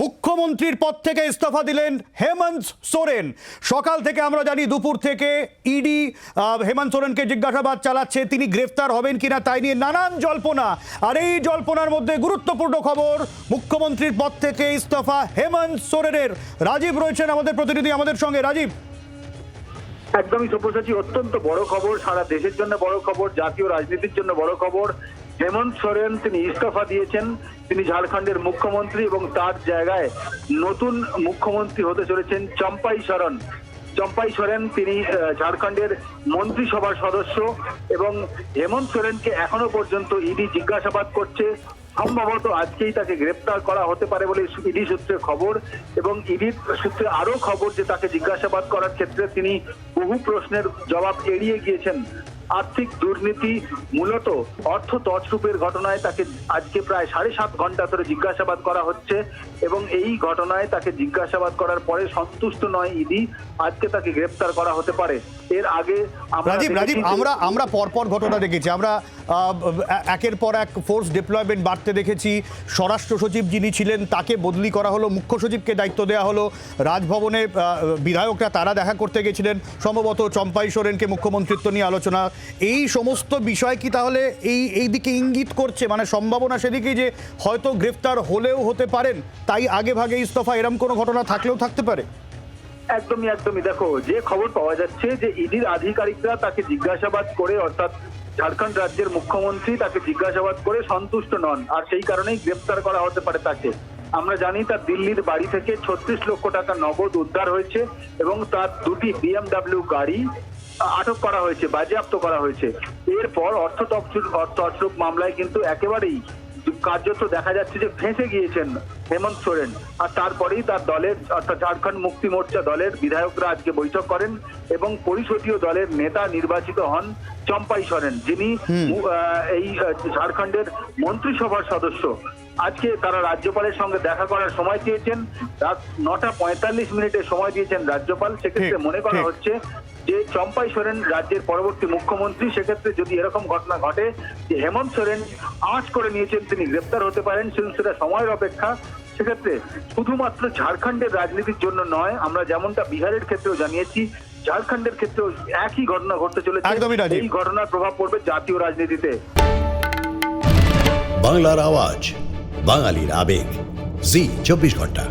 মুখ্যমন্ত্রীর পদ থেকে ইস্তফা দিলেন হেমন্ত সোরেন। সকাল থেকে আমরা জানি দুপুর থেকে ইডি হেমন্ত সোরেনকে জিজ্ঞাসাবাদ চালাচ্ছে, তিনি গ্রেফতার হবেন কিনা তাই নিয়ে নানান জল্পনা। আর এই জল্পনার মধ্যে গুরুত্বপূর্ণ খবর, মুখ্যমন্ত্রীর পদ থেকে ইস্তফা হেমন্ত সোরেনের। রাজীব রয়েছেন আমাদের প্রতিনিধি আমাদের সঙ্গে। রাজীব। একদমই সব্যসাচী, অত্যন্ত বড় খবর, সারা দেশের জন্য বড় খবর, জাতীয় রাজনীতির জন্য বড় খবর। হেমন্ত সোরেন তিনি ইস্তফা দিয়েছেন। তিনি ঝাড়খণ্ডের মুখ্যমন্ত্রী এবং তার জায়গায় নতুন মুখ্যমন্ত্রী হতে চলেছেন চম্পাই শরণ চম্পাই সোরেন তিনি ঝাড়খণ্ডের মন্ত্রিসভার সদস্য এবং হেমন্ত সোরেনকে এখনও পর্যন্ত ইডি জিজ্ঞাসাবাদ করছে। সম্ভবত আজকেই তাকে গ্রেপ্তার করা হতে পারে বলে ইডি সূত্রে খবর এবং ইডির সূত্রে আরও খবর যে তাকে জিজ্ঞাসাবাদ করার ক্ষেত্রে তিনি বহু প্রশ্নের জবাব এড়িয়ে গিয়েছেন। আর্থিক দুর্নীতি মূলত অর্থ তছরূপের ঘটনায় তাকে আজকে প্রায় সাড়ে সাত ঘণ্টা ধরে জিজ্ঞাসাবাদ করা হচ্ছে এবং এই ঘটনায় তাকে জিজ্ঞাসাবাদ করার পরে সন্তুষ্ট নয় ইডি আজকে তাকে গ্রেপ্তার করা হতে পারে। এর আগে আমরা রাজীব রাজীব আমরা আমরা পরপর ঘটনা দেখেছি। আমরা একের পর এক ফোর্স ডিপ্লয়মেন্ট বাড়তে দেখেছি। স্বরাষ্ট্র সচিব যিনি ছিলেন, তাকে বদলি করা হলো, মুখ্য সচিবকে দায়িত্ব দেওয়া হলো। রাজভবনে বিধায়করা তারা দেখা করতে গেছিলেন, সম্ভবত চম্পাই সোরেনকে মুখ্যমন্ত্রিত্ব নিয়ে আলোচনা। এই সমস্ত বিষয় কি তাহলে এই এই দিকে ইঙ্গিত করছে? মানে সম্ভাবনা সেদিকে যে হয়তো গ্রেফতার হলেও হতে পারেন, তাই আগে ভাগে ইস্তফা, এরম কোনো ঘটনা থাকলেও থাকতে পারে? একদমই একদমই। দেখো, যে খবর পাওয়া যাচ্ছে যে ইডির আধিকারিকরা তাকে জিজ্ঞাসাবাদ করে, অর্থাৎ ঝাড়খণ্ড রাজ্যের মুখ্যমন্ত্রী তাকে জিজ্ঞাসাবাদ করে সন্তুষ্ট নন, আর সেই কারণেই গ্রেপ্তার করা হতে পারে তাকে। আমরা জানি তার দিল্লির বাড়ি থেকে ছত্রিশ লক্ষ টাকা নগদ উদ্ধার হয়েছে এবং তার দুটি বিএমডাব্লিউ গাড়ি আটক করা হয়েছে, বাজেয়াপ্ত করা হয়েছে। এরপর অর্থ তছরূপ মামলায় কিন্তু একেবারেই কার্যত দেখা যাচ্ছে যে ফেঁসে গিয়েছেন হেমন্ত সোরেন। আর তারপরেই তার দলের অর্থাৎ ঝাড়খণ্ড মুক্তি মোর্চা দলের বিধায়করা আজকে বৈঠক করেন এবং পরিষদীয় দলের নেতা নির্বাচিত হন চম্পাই সোরেন যিনি এই ঝাড়খণ্ডের মন্ত্রিসভার সদস্য। আজকে তারা রাজ্যপালের সঙ্গে দেখা করার সময় চেয়েছেন। রাত নটা পঁয়তাল্লিশ মিনিটের সময় দিয়েছেন রাজ্যপাল। সেক্ষেত্রে মনে করা হচ্ছে যে চম্পাই সোরেন রাজ্যের পরবর্তী মুখ্যমন্ত্রী সেক্ষেত্রে যদি এরকম ঘটনা ঘটে যে হেমন্ত সোরেন আঁচ করে নিয়েছেন তিনি গ্রেপ্তার হতে পারেন সেটা সময়ের অপেক্ষা সেক্ষেত্রে শুধুমাত্র ঝাড়খণ্ডের রাজনীতির জন্য নয় আমরা যেমনটা বিহারের ক্ষেত্রেও জানিয়েছি ঝাড়খণ্ডের ক্ষেত্রেও একই ঘটনা ঘটতে চলেছে। একদমই এই ঘটনার প্রভাব পড়বে জাতীয় রাজনীতিতে। বাংলার আওয়াজ বাঙালির আবেগ। জি চব্বিশ ঘণ্টা।